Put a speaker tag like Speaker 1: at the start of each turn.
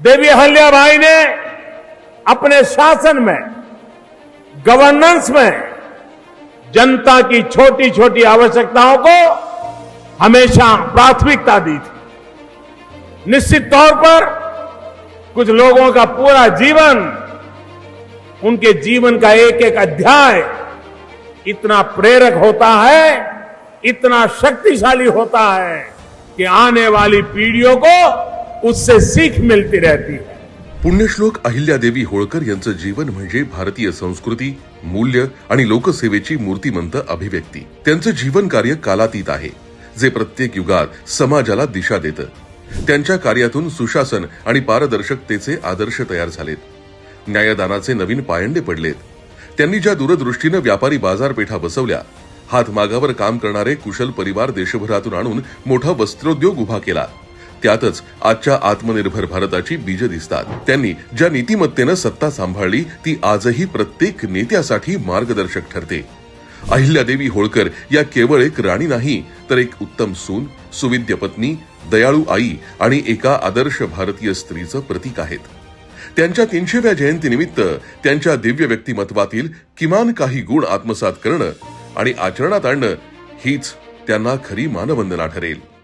Speaker 1: देवी अहल्या भाई ने अपने शासन में गवर्नेंस में जनता की छोटी छोटी आवश्यकताओं को हमेशा प्राथमिकता दी थी। निश्चित तौर पर कुछ लोगों का पूरा जीवन, उनके जीवन का एक एक अध्याय इतना प्रेरक होता है, इतना शक्तिशाली होता है कि आने वाली पीढ़ियों को उससे सीख मिलती रहती है।
Speaker 2: पुण्यश्लोक अहिल्यादेवी होळकर यांचं जीवन म्हणजे भारतीय संस्कृती मूल्य आणि लोकसेवेची मूर्तिमंत अभिव्यक्ती. त्यांचं जीवन कार्य कालातीत आहे जे प्रत्येक युगात समाजाला दिशा देतं. त्यांच्या कार्यातून सुशासन आणि पारदर्शकतेचे आदर्श तयार झालेत. न्यायदानाचे नवीन पायंडे पडलेत. त्यांनी ज्या दूरदृष्टीनं व्यापारी बाजारपेठा बसवल्या हातमागावर काम करणारे कुशल परिवार देशभरातून आणून मोठा वस्त्रोद्योग उभा केला. त्यातच आजच्या आत्मनिर्भर भारताची बीज दिसतात. त्यांनी ज्या नीतिमत्तेनं सत्ता सांभाळली ती आजही प्रत्येक नेत्यासाठी मार्गदर्शक ठरते. अहिल्यादेवी होळकर या केवळ एक राणी नाही तर एक उत्तम सून सुविद्य पत्नी दयाळू आई आणि एका आदर्श भारतीय स्त्रीचं प्रतीक आहेत. त्यांच्या तीनशेव्या जयंतीनिमित्त त्यांच्या दिव्य व्यक्तिमत्वातील किमान काही गुण आत्मसात करणं आणि आचरणात आणणं हीच त्यांना खरी मानवंदना ठरेल.